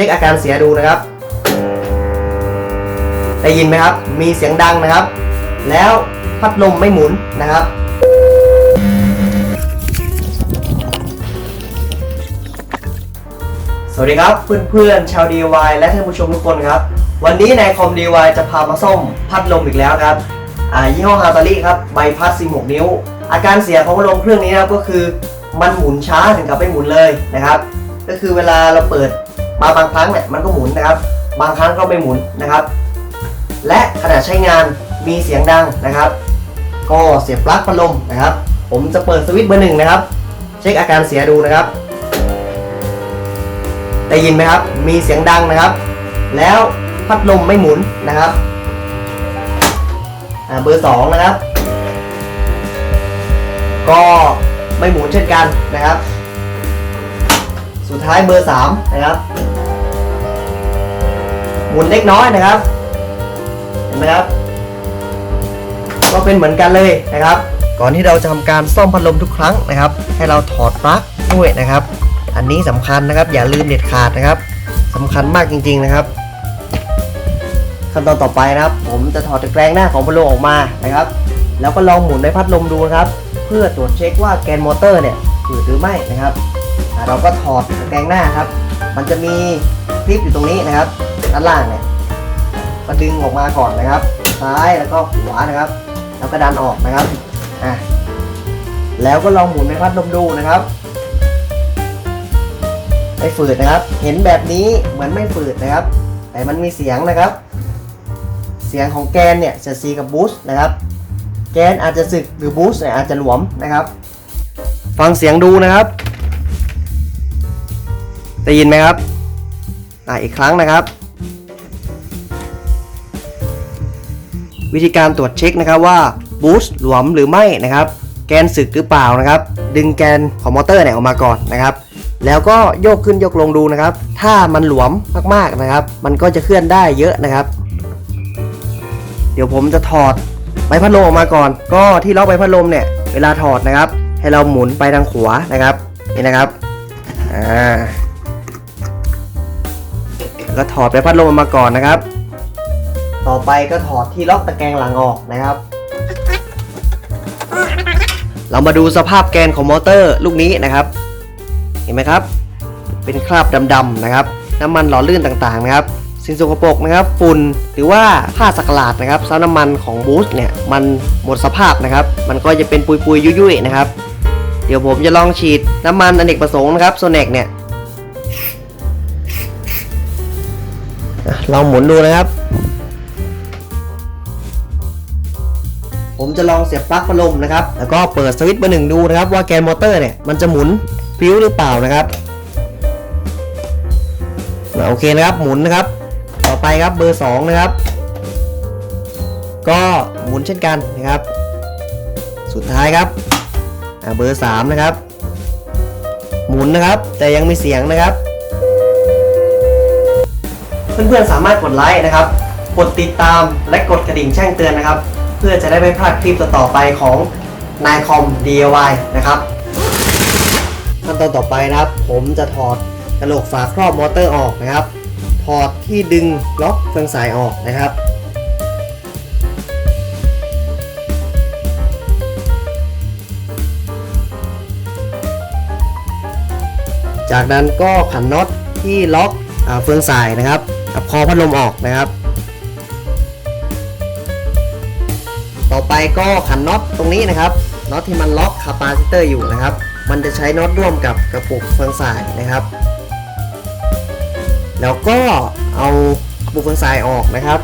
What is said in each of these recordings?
ช็คอาการเสียดูนะครับ ได้ยินไหมครับ มีเสียงดังนะครับ แล้วพัดลมไม่หมุนนะครับ สวัสดีครับเพื่อนๆชาว DIY และท่านผู้ชมทุกคนครับ วันนี้นายคอม DIY จะพามาซ่อมพัดลมอีกแล้วครับอายี่ห้อฮาตาลิครับใบพัด 16 นิ้ว อาการเสียของพัดลมเครื่องนี้นะครับก็คือมันหมุนช้าถึงกับไม่หมุนเลยนะครับ ก็คือเวลาเราเปิด มาบางครั้งเนี่ยมันก็หมุนนะครับ บางครั้งก็ไม่หมุนนะครับ และขณะใช้งานมีเสียงดังนะครับ ก็เสียบปลั๊กพัดลมนะครับ ผมจะเปิดสวิตช์เบอร์หนึ่งนะครับ เช็คอาการเสียดูนะครับได้ยินไหมครับ มีเสียงดังนะครับ แล้วพัดลมไม่หมุนนะครับเบอร์สองนะครับ ก็ไม่หมุนเช่นกันนะครับ สุดท้ายเบอร์สามนะครับ มุนเล็กน้อยนะครับ เห็นไหมครับ ก็เป็นเหมือนกันเลยนะครับ ก่อนที่เราจะทำการซ่อมพัดลมทุกครั้งนะครับ ให้เราถอดปลั๊กด้วยนะครับ อันนี้สำคัญนะครับ อย่าลืมเด็ดขาดนะครับสำคัญมากจริง ๆนะครับ ขั้นตอนต่อไปนะครับ ผมจะถอดตะแกรงหน้าของพัดลมออกมานะครับ แล้วก็ลองหมุนในพัดลมดูนะครับ เพื่อตรวจเช็คว่าแกนมอเตอร์เนี่ยฝืดหรือไม่นะครับ เราก็ถอดตะแกรงหน้าครับ มันจะมีคลิปอยู่ตรงนี้นะครับานล่างเนี่ยก็ดึงออกมาก่อนนะครับ ซ้ายแล้วก็ขวานะครับ แล้วก็ดันออกนะครับอะแล้วก็ลองหมุนในพัดลมดูนะครับไม่ฝืดนะครับ เห็นแบบนี้เหมือนไม่ฝืดนะครับ แต่มันมีเสียงนะครับ เสียงของแกนเนี่ยจะซีกับบูสต์นะครับ แกนอาจจะสึกหรือบูสต์เนี่ยอาจจะหลวมนะครับ ฟังเสียงดูนะครับ ได้ยินไหมครับอะอีกครั้งนะครับ วิธีการตรวจเช็คนะครับว่าบูสต์หลวมหรือไม่นะครับ แกนสึกหรือเปล่านะครับ ดึงแกนของมอเตอร์เนี่ยออกมาก่อนนะครับ แล้วก็โยกขึ้นโยกลงดูนะครับ ถ้ามันหลวมมากๆนะครับ มันก็จะเคลื่อนได้เยอะนะครับ เดี๋ยวผมจะถอดใบพัดลมออกมาก่อน ก็ที่ล็อกใบพัดลมเนี่ยเวลาถอดนะครับ ให้เราหมุนไปทางขวานะครับนี่นะครับอ่าแล้วก็ถอดใบพัดลมออกมาก่อนนะครับ ต่อไปก็ถอดที่ล็อกตะแกรงหลังออกนะครับ เรามาดูสภาพแกนของมอเตอร์ลูกนี้นะครับ เห็นไหมครับ เป็นคราบดำๆนะครับ น้ำมันหล่อลื่นต่างๆนะครับสิ่งสกปรกนะครับฝุ่นหรือว่าผ้าสักหลาดนะครับซับน้ำมันของบูสต์เนี่ยมันหมดสภาพนะครับ มันก็จะเป็นปุยๆยุ่ยๆนะครับ เดี๋ยวผมจะลองฉีดน้ำมันอเนกประสงค์นะครับโซเนกเนี่ยลองหมุนดูนะครับ ผมจะลองเสียบปลั๊กพัดลมนะครับ แล้วก็เปิดสวิตช์เบอร์หนึ่งดูนะครับ ว่าแกนมอเตอร์เนี่ยมันจะหมุนพิ้วหรือเปล่านะครับอะโอเคนะครับหมุนนะครับ ต่อไปครับเบอร์สองนะครับ ก็หมุนเช่นกันนะครับ สุดท้ายครับเบอร์สามนะครับ หมุนนะครับ แต่ยังมีเสียงนะครับ เพื่อนๆสามารถกดไลค์นะครับ กดติดตามและกดกระดิ่งแจ้งเตือนนะครับ เพื่อจะได้ไม่พลาดคลิปต่อๆไปของนายคอม DIY นะครับขั้นตอนต่อไปนะครับ ผมจะถอดกระโหลกฝาครอบมอเตอร์ออกนะครับ ถอดที่ดึงล็อกเฟืองสายออกนะครับจากนั้นก็ขันน็อตที่ล็อกอเฟืองสายนะครับกับคอพัดลมออกนะครับ ต่อไปก็ขันน็อตตรงนี้นะครับน็อตที่มันล็อกคาปาซิเตอร์อยู่นะครับ มันจะใช้น็อตร่วมกับกระปุกเฟืองสายนะครับ แล้วก็เอากระปุกเฟืองสายออกนะครับ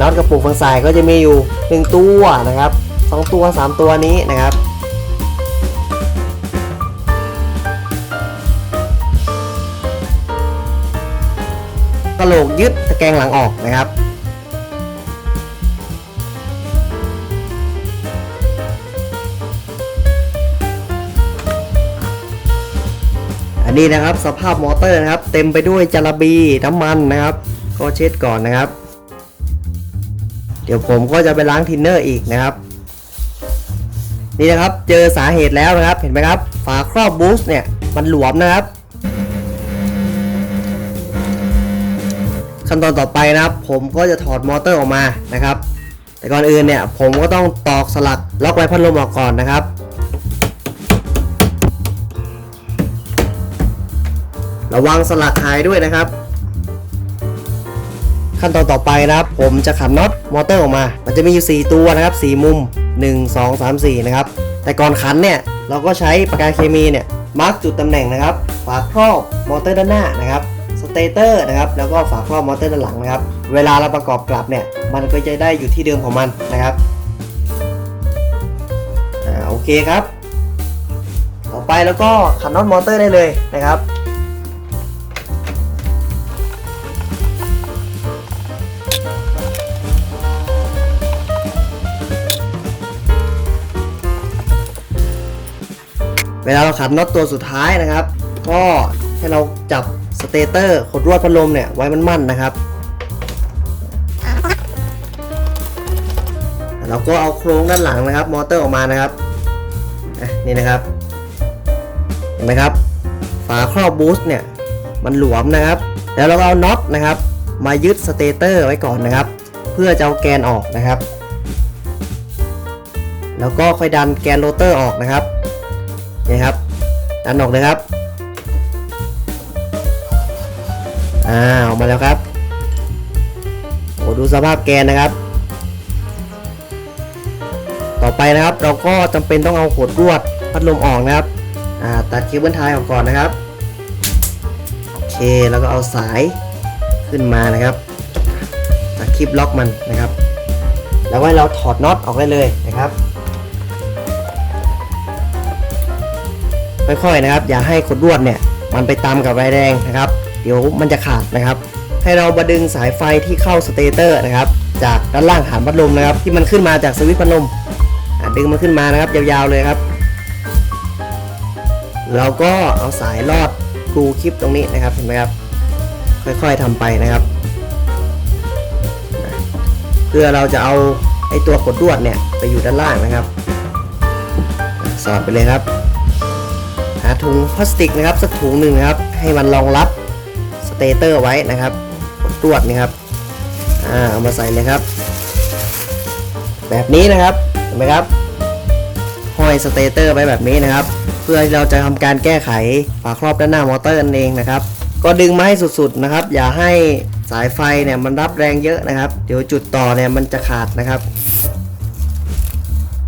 น็อตกระปุกเฟืองสายก็จะมีอยู่หนึ่งตัวนะครับสองตัวสามตัวนี้นะครับกระโหลกยึดตะแกรงหลังออกนะครับ นนี้นะครับ สภาพมอเตอร์นะครับ เต็มไปด้วยจาระบีน้ำมันนะครับ ก็เช็ดก่อนนะครับ เดี๋ยวผมก็จะไปล้างทินเนอร์อีกนะครับ นี่นะครับเจอสาเหตุแล้วนะครับเห็นไหมครับ ฝาครอบบูสต์เนี่ยมันหลวมนะครับ ขั้นตอนต่อไปนะครับ ผมก็จะถอดมอเตอร์ออกมานะครับ แต่ก่อนอื่นเนี่ยผมก็ต้องตอกสลักล็อกไว้พัดลมออกก่อนนะครับ ระวังสลักหายด้วยนะครับ ขั้นตอนต่อไปนะครับ ผมจะขันน็อตมอเตอร์ออกมา มันจะมีอยู่ 4 ตัวนะครับ 4 มุม 1 2 3 4 นะครับ แต่ก่อนขันเนี่ยเราก็ใช้ปากกาเคมีเนี่ยมาร์กจุดตำแหน่งนะครับ ฝาครอบมอเตอร์ด้านหน้านะครับสเตเตอร์นะครับแล้วก็ฝาครอบมอเตอร์ด้านหลังนะครับ เวลาเราประกอบกลับเนี่ยมันก็จะได้อยู่ที่เดิมของมันนะครับอ่าโอเคครับ ต่อไปแล้วก็ขันน็อตมอเตอร์ได้เลยนะครับ เวลาเราขันน็อตตัวสุดท้ายนะครับ ก็ให้เราจับสเตเตอร์ขดลวดพัดลมเนี่ยไว้มันมั่นนะครับ เราก็เอาโครงด้านหลังนะครับ มอเตอร์ออกมานะครับนี่นะครับ เห็นไหมครับ ฝาครอบบูสต์เนี่ยมันหลวมนะครับ แล้วเราก็เอาน็อตนะครับ มายึดสเตเตอร์ไว้ก่อนนะครับ เพื่อจะเอาแกนออกนะครับ แล้วก็ค่อยดันแกนโรเตอร์ออกนะครับ นี่ครับดันออกเลยครับอ่าออกมาแล้วครับโอ้ดูสภาพแกนนะครับ ต่อไปนะครับเราก็จำเป็นต้องเอาขดลวดพัดลมออกนะครับอ่าตัดเคเบิลไทยออกก่อนนะครับโอเคแล้วก็เอาสายขึ้นมานะครับตัดคลิปล็อกมันนะครับ แล้วให้เราถอดน็อตออกได้เลยนะครับ ค่อยๆนะครับ อย่าให้ขดลวดเนี่ยมันไปตามกับใบแดงนะครับ เดี๋ยวมันจะขาดนะครับ ให้เรามาดึงสายไฟที่เข้าสเตเตอร์นะครับ จากด้านล่างฐานพัดลมนะครับ ที่มันขึ้นมาจากสวิตช์พัดลมดึงมันขึ้นมานะครับยาวๆเลยครับเราก็เอาสายลอดกรูคลิปตรงนี้นะครับเห็นไหมครับ ค่อยๆทำไปนะครับ เพื่อเราจะเอาไอ้ตัวขดลวดเนี่ยไปอยู่ด้านล่างนะครับ สอดไปเลยครับาถุงพลาสติกนะครับสักถุงหนึ่งนะครับ ให้มันรองรับสเตเตอร์ไว้นะครับกดตรวจนะครับอ่าเอามาใส่เลยครับ แบบนี้นะครับเห็นไหมครับห้อยสเตเตอร์ไว้แบบนี้นะครับ เพื่อที่เราจะทำการแก้ไขฝาครอบด้านหน้ามอเตอร์นั่นเองนะครับ ก็ดึงมาให้สุดๆนะครับ อย่าให้สายไฟเนี่ยมันรับแรงเยอะนะครับ เดี๋ยวจุดต่อเนี่ยมันจะขาดนะครับ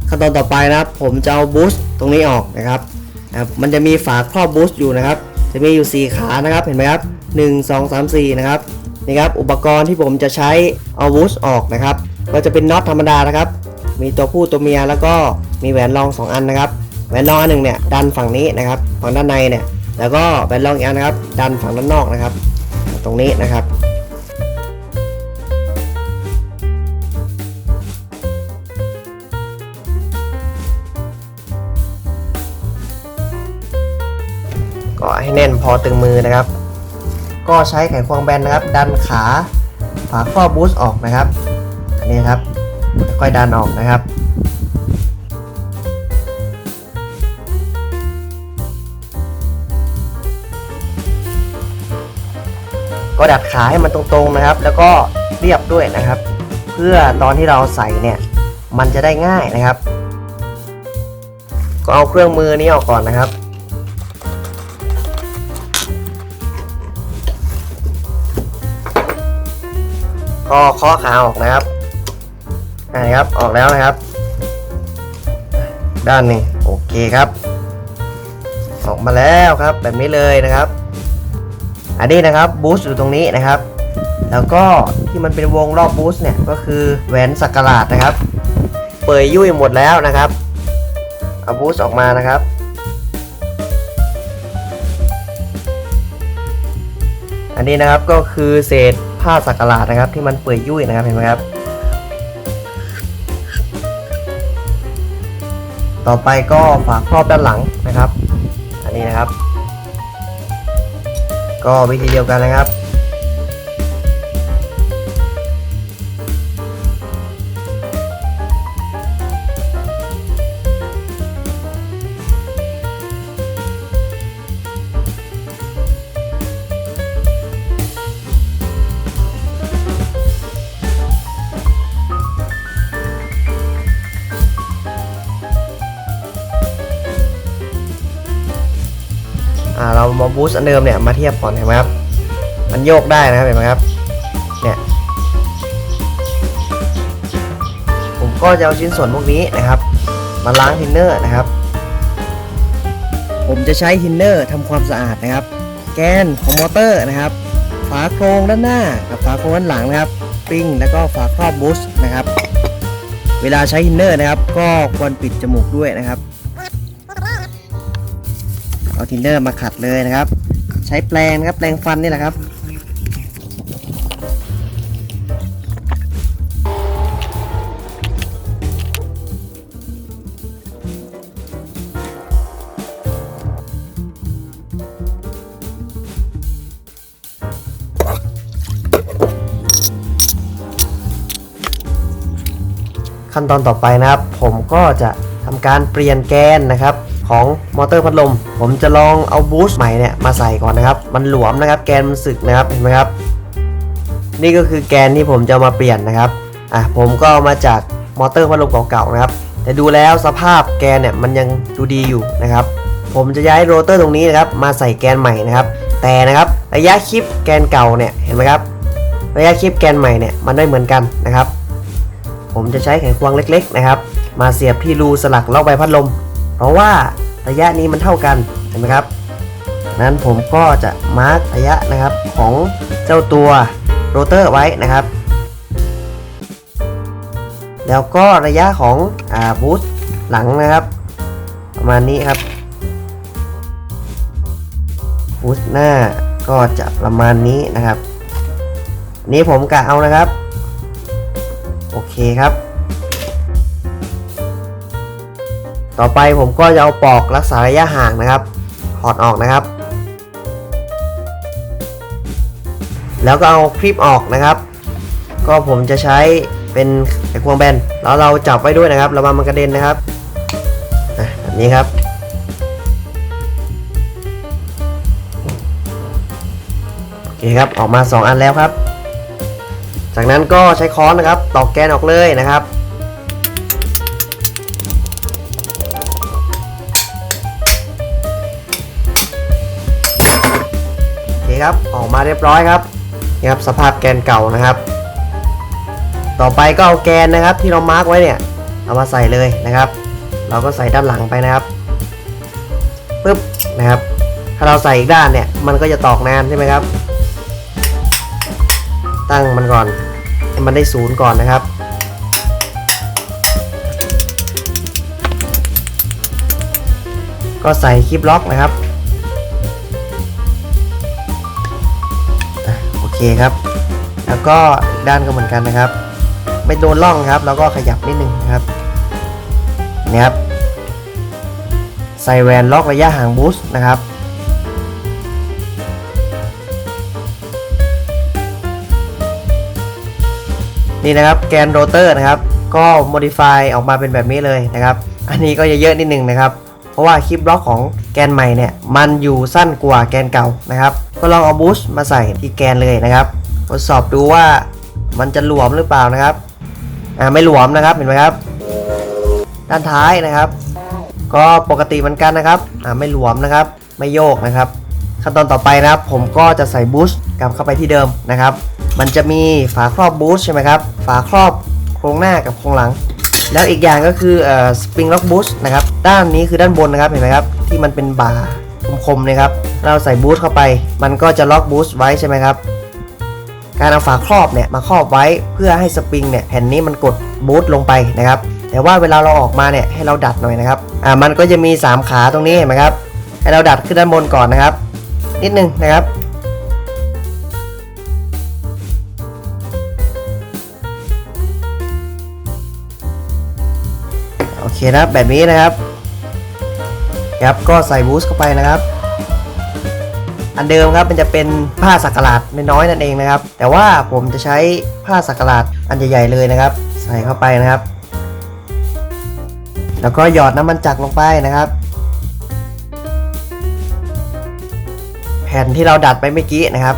ขั้นตอนต่อไปนะครับ ผมจะเอาบูสต์ตรงนี้ออกนะครับ นะครับมันจะมีฝาครอบบูสต์อยู่นะครับ จะมีอยู่ 4 ขานะครับ เห็นไหมครับ 1 2 3 4 นะครับนี่ครับ อุปกรณ์ที่ผมจะใช้เอาบูสต์ออกนะครับ ก็จะเป็นน็อตธรรมดานะครับ มีตัวผู้ตัวเมียแล้วก็มีแหวนรอง 2 อันนะครับ แหวนรองอันหนึ่งเนี่ยดันฝั่งนี้นะครับ ฝั่งด้านในเนี่ย แล้วก็แหวนรองอีกอันนะครับ ดันฝั่งด้านนอกนะครับ ตรงนี้นะครับ น่นพอตึงมือนะครับ ก็ใช้ไขควงแบนนะครับ ดันขาฝาครอบูสออกนะครับอันนี้ครับค่อยดันออกนะครับก็ดัดขาให้มันตรงๆนะครับ แล้วก็เรียบด้วยนะครับ เพื่อตอนที่เราใส่เนี่ยมันจะได้ง่ายนะครับ ก็เอาเครื่องมือนี้ออกก่อนนะครับ ก็เคาะขาออกนะครับนะครับ ออกแล้วนะครับ ด้านนี้โอเคครับ ออกมาแล้วครับ แบบนี้เลยนะครับ อันนี้นะครับบูสต์อยู่ตรงนี้นะครับ แล้วก็ที่มันเป็นวงรอบบูสต์เนี่ยก็คือแหวนสักการาดนะครับ เปิดยุ่ยหมดแล้วนะครับ เอาบูสต์ออกมานะครับอันนี้นะครับก็คือเศษ ผ้าสักการาดนะครับ ที่มันเปื่อยยุ่ยนะครับเห็นไหมครับ ต่อไปก็ฝาครอบด้านหลังนะครับ อันนี้นะครับ ก็วิธีเดียวกันนะครับ เอาบูสต์อันเดิมเนี่ยมาเทียบก่อนเห็นไหมครับ มันโยกได้นะครับเห็นไหมครับ เนี่ย ผมก็จะเอาชิ้นส่วนพวกนี้นะครับ มาล้างทินเนอร์นะครับ ผมจะใช้ทินเนอร์ทำความสะอาดนะครับ แกนของมอเตอร์นะครับ ฝาโครงด้านหน้ากับฝาโครงด้านหลังนะครับปริงแล้วก็ฝาครอบบูสต์นะครับ เวลาใช้ทินเนอร์นะครับ ก็ควรปิดจมูกด้วยนะครับ เอาทินเนอร์มาขัดเลยนะครับ ใช้แปรงนะครับแปรงฟันนี่แหละครับขั้นตอนต่อไปนะครับ ผมก็จะทำการเปลี่ยนแกนนะครับ ของมอเตอร์พัดลม ผมจะลองเอาบูสต์ใหม่เนี่ยมาใส่ก่อนนะครับ มันหลวมนะครับ แกนมันสึกนะครับเห็นไหมครับ นี่ก็คือแกนที่ผมจะมาเปลี่ยนนะครับอะผมก็เอามาจากมอเตอร์พัดลมเก่าๆนะครับ แต่ดูแล้วสภาพแกนเนี่ยมันยังดูดีอยู่นะครับ ผมจะย้ายโรเตอร์ตรงนี้นะครับมาใส่แกนใหม่นะครับ แต่นะครับระยะคลิปแกนเก่าเนี่ยเห็นไหมครับระยะคลิปแกนใหม่เนี่ยมันไม่เหมือนกันนะครับ ผมจะใช้ไขควงเล็ก ๆ นะครับ มาเสียบที่รูสลักล็อกใบพัดลม เพราะว่าระยะนี้มันเท่ากันเห็นไหมครับ นั้นผมก็จะมาร์กระยะนะครับของเจ้าตัวโรเตอร์ไว้นะครับ แล้วก็ระยะของอ่าบูสต์หลังนะครับ ประมาณนี้ครับบูสต์หน้าก็จะประมาณนี้นะครับ นี่ผมกะเอานะครับ โอเคครับ ต่อไปผมก็จะเอาปอกรักษาระยะห่างนะครับถอดออกนะครับ แล้วก็เอาคลิปออกนะครับ ก็ผมจะใช้เป็นไขควงแบนแล้วเราจับไว้ด้วยนะครับระวังมันกระเด็นนะครับแบบนี้ครับโอเคครับออกมา 2 อันแล้วครับ จากนั้นก็ใช้ค้อนนะครับตอกแกนออกเลยนะครับ ครับ ออกมาเรียบร้อยครับนี่ครับสภาพแกนเก่านะครับ ต่อไปก็เอาแกนนะครับที่เรามาร์กไว้เนี่ย เอามาใส่เลยนะครับ เราก็ใส่ด้านหลังไปนะครับปึ๊บนะครับ ถ้าเราใส่อีกด้านเนี่ย มันก็จะตอกนานใช่ไหมครับ ตั้งมันก่อนให้มันได้ศูนย์ก่อนนะครับก็ใส่คลิปล็อกนะครับ เคครับ แล้วก็ด้านก็เหมือนกันนะครับ ไม่โดนล่องครับแล้วก็ขยับนิดนึงนะครับนี่ครับใส่แวนล็อกระยะห่างบูสต์นะครับนี่นะครับแกนโรเตอร์นะครับ ก็ modify ออกมาเป็นแบบนี้เลยนะครับ อันนี้ก็จะเยอะนิดนึงนะครับ เพราะว่าคลิปบล็อกของแกนใหม่เนี่ย มันอยู่สั้นกว่าแกนเก่านะครับ ก็ลองเอาบูสต์มาใส่ที่แกนเลยนะครับทดสอบดูว่ามันจะหลวมหรือเปล่านะครับอ่าไม่หลวมนะครับเห็นไหมครับ ด้านท้ายนะครับ ก็ปกติเหมือนกันนะครับอ่าไม่หลวมนะครับ ไม่โยกนะครับ ขั้นตอนต่อไปนะครับ ผมก็จะใส่บูสต์กลับเข้าไปที่เดิมนะครับ มันจะมีฝาครอบบูสต์ใช่ไหมครับฝาครอบโครงหน้ากับโครงหลัง แล้วอีกอย่างก็คือเอ่อสปริงล็อกบูสต์นะครับด้านนี้คือด้านบนนะครับเห็นไหมครับที่มันเป็นบ่า คมๆนะครับเราใส่บูสต์เข้าไป มันก็จะล็อกบูสต์ไว้ใช่ไหมครับการเอาฝาครอบเนี่ยมาครอบไว้เพื่อให้สปริงเนี่ยแผ่นนี้มันกดบูสต์ลงไปนะครับ แต่ว่าเวลาเราออกมาเนี่ยให้เราดัดหน่อยนะครับอ่ามันก็จะมี 3 ขาตรงนี้เห็นไหมครับให้เราดัดขึ้นด้านบนก่อนนะครับ นิดนึงนะครับโอเคนะครับแบบนี้นะครับ ครับก็ใส่บูสเข้าไปนะครับ อันเดิมครับมันจะเป็นผ้าสักหลาดน้อยนั่นเองนะครับ แต่ว่าผมจะใช้ผ้าสักหลาดอันใหญ่ๆเลยนะครับ ใส่เข้าไปนะครับ แล้วก็หยอดน้ำมันจักรลงไปนะครับ แผ่นที่เราดัดไปเมื่อกี้นะครับ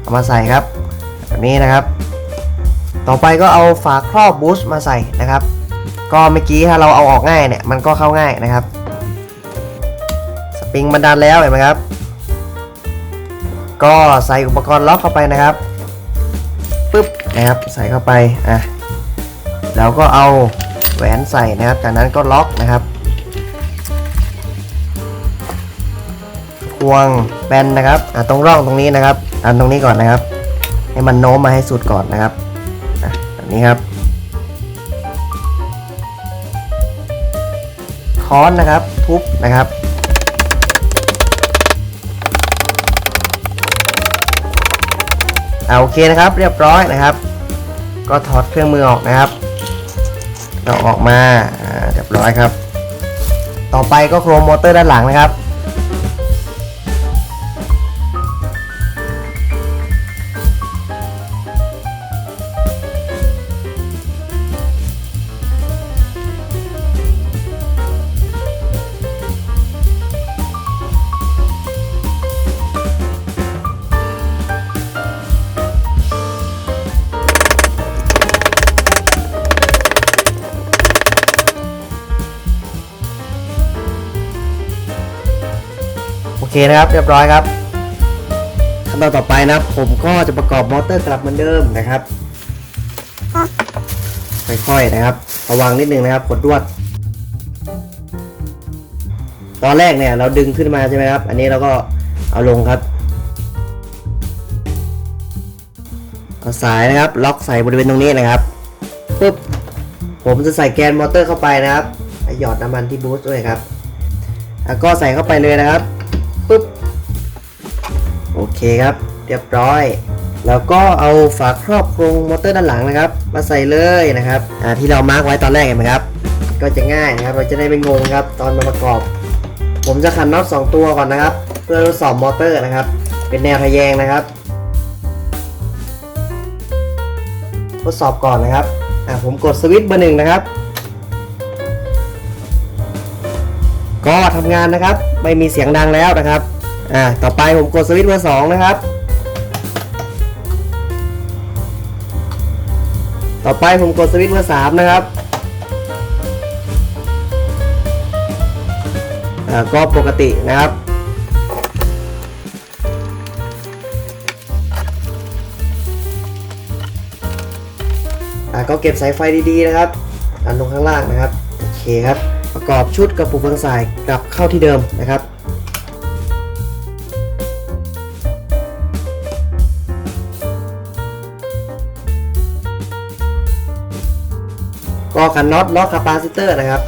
เอามาใส่ครับแบบนี้นะครับ ต่อไปก็เอาฝาครอบบูสต์มาใส่นะครับ ก็เมื่อกี้ถ้าเราเอาออกง่ายเนี่ยมันก็เข้าง่ายนะครับ ปิงมันดันแล้วเห็นไหมครับ ก็ใส่อุปกรณ์ล็อกเข้าไปนะครับปึ๊บนะครับใส่เข้าไปอะแล้วก็เอาแหวนใส่นะครับ จากนั้นก็ล็อกนะครับควงแบนนะครับอะตรงร่องตรงนี้นะครับอันตรงนี้ก่อนนะครับ ให้มันโน้มมาให้สุดก่อนนะครับอะแบบนี้ครับค้อนนะครับทุบนะครับ เอาโอเคนะครับ เรียบร้อยนะครับ ก็ถอดเครื่องมือออกนะครับเราออกมาเรียบร้อยครับ ต่อไปก็โครมมอเตอร์ด้านหลังนะครับ เคนะครับ เรียบร้อยครับขั้นตอนต่อไปนะครับผมก็จะประกอบมอเตอร์กลับเหมือนเดิมนะครับ ค่อยๆนะครับ ระวังนิดนึงนะครับกดรวด ตอนแรกเนี่ยเราดึงขึ้นมาใช่ไหมครับ อันนี้เราก็เอาลงครับ เอาสายนะครับ ล็อกใส่บริเวณตรงนี้นะครับปุ๊บผมจะใส่แกนมอเตอร์เข้าไปนะครับหยอดน้ำมันที่บูสต์ด้วยครับแล้วก็ใส่เข้าไปเลยนะครับ โอเคครับ เรียบร้อย แล้วก็เอาฝาครอบโครงมอเตอร์ด้านหลังนะครับ มาใส่เลยนะครับอ่าที่เรามาร์กไว้ตอนแรกเห็นไหมครับ ก็จะง่ายนะครับ เราจะได้ไม่งงครับ ตอนมาประกอบ ผมจะขันน็อต2ตัวก่อนนะครับ เพื่อทดสอบมอเตอร์นะครับ เป็นแนวทะแยงนะครับ ทดสอบก่อนนะครับอ่าผมกดสวิตช์เบอร์หนึ่งนะครับก็ทำงานนะครับ ไม่มีเสียงดังแล้วนะครับ อ่าต่อไปผมกดสวิตช์เบอร์สองนะครับ ต่อไปผมกดสวิตช์เบอร์สามนะครับอ่าก็ปกตินะครับอ่าก็เก็บสายไฟดีๆนะครับอันตรงข้างล่างนะครับโอเคครับประกอบชุดกระปุกฟังสายกลับเข้าที่เดิมนะครับ ก็ขันน็อตล็อกคาปาซิเตอร์นะครับ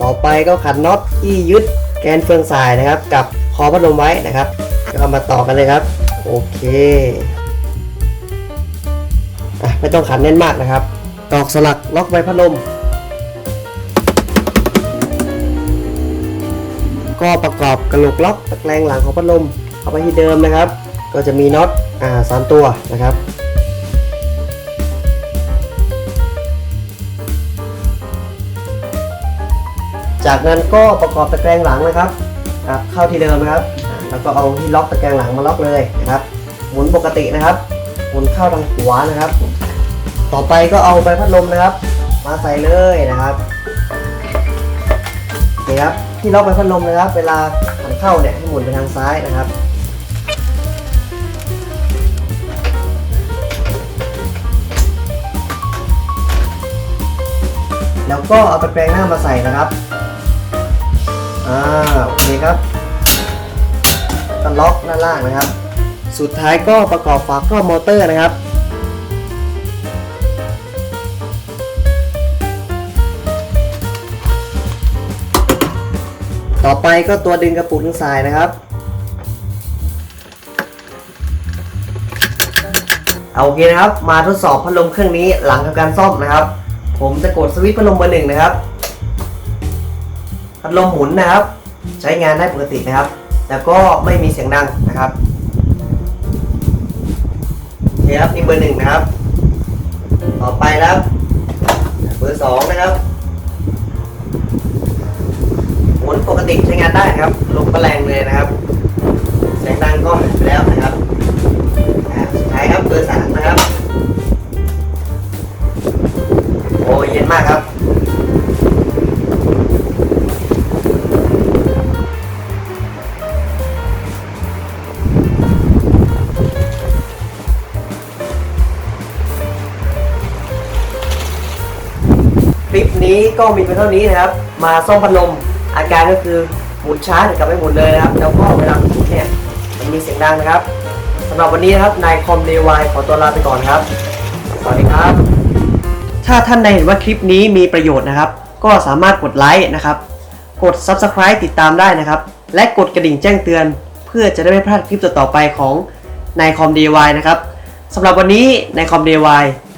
ต่อไปก็ขันน็อตที่ยึดแกนเฟืองสายนะครับ กับคอพัดลมไว้นะครับก็เอามาต่อกันเลยครับ โอเคอไม่ต้องขันแน่นมากนะครับ ตอกสลักล็อกไว้พัดลมก็ประกอบกระโหลกล็อกตะแกรงหลังของพัดลมเข้าไปที่เดิมนะครับ ก็จะมีน็อตอ่าสามตัวนะครับ จากนั้นก็ประกอบตะแกรงหลังนะครับเข้าที่เดิมนะครับ แล้วก็เอาที่ล็อกตะแกรงหลังมาล็อกเลยนะครับ หมุนปกตินะครับ หมุนเข้าทางขวานะครับ ต่อไปก็เอาใบพัดลมนะครับ มาใส่เลยนะครับโอเคครับที่ล็อกใบพัดลมนะครับ เวลาหันเข้าเนี่ยให้หมุนไปทางซ้ายนะครับ ก็เอาตะแกรงหน้ามาใส่นะครับอ่าโอเคครับก็ล็อกด้านล่างนะครับ สุดท้ายก็ประกอบฝาครอบมอเตอร์นะครับต่อไปก็ตัวดึงกระปุกทั้งสายนะครับ เอาโอเคนะครับ มาทดสอบพัดลมเครื่องนี้หลังทำการซ่อมนะครับ ผมจะกดสวิตช์พัดลมเบอร์หนึ่งนะครับ พัดลมหมุนนะครับ ใช้งานได้ปกตินะครับ แล้วก็ไม่มีเสียงดังนะครับโอเคครับนี่เบอร์หนึ่งนะครับ ต่อไปนะครับเบอร์สองนะครับหมุนปกติใช้งานได้นะครับ ลมก็แรงเลยนะครับ เสียงดังก็หายไปแล้วนะครับอ่าสุดท้ายครับเบอร์สามนะครับ ย็นมากครับ คลิปนี้ก็มีเพียงเท่านี้นะครับ มาซ่อมพัดลมอาการก็คือหมุนช้าถึงกับไม่หมุนเลยนะครับ แล้วก็เวลาหมุนเนี่ยมันมีเสียงดังนะครับสำหรับวันนี้นะครับนายคอมเดวายขอตัวลาไปก่อนครับ สวัสดีครับ ถ้าท่านใดเห็นว่าคลิปนี้มีประโยชน์นะครับ ก็สามารถกดไลค์นะครับ กด Subscribe ติดตามได้นะครับ และกดกระดิ่งแจ้งเตือน เพื่อจะได้ไม่พลาดคลิปต่อๆไปของนายคอมดีวนะครับสำหรับวันนี้นายคอมดีว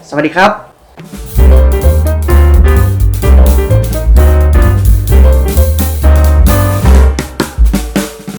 สวัสดีครับ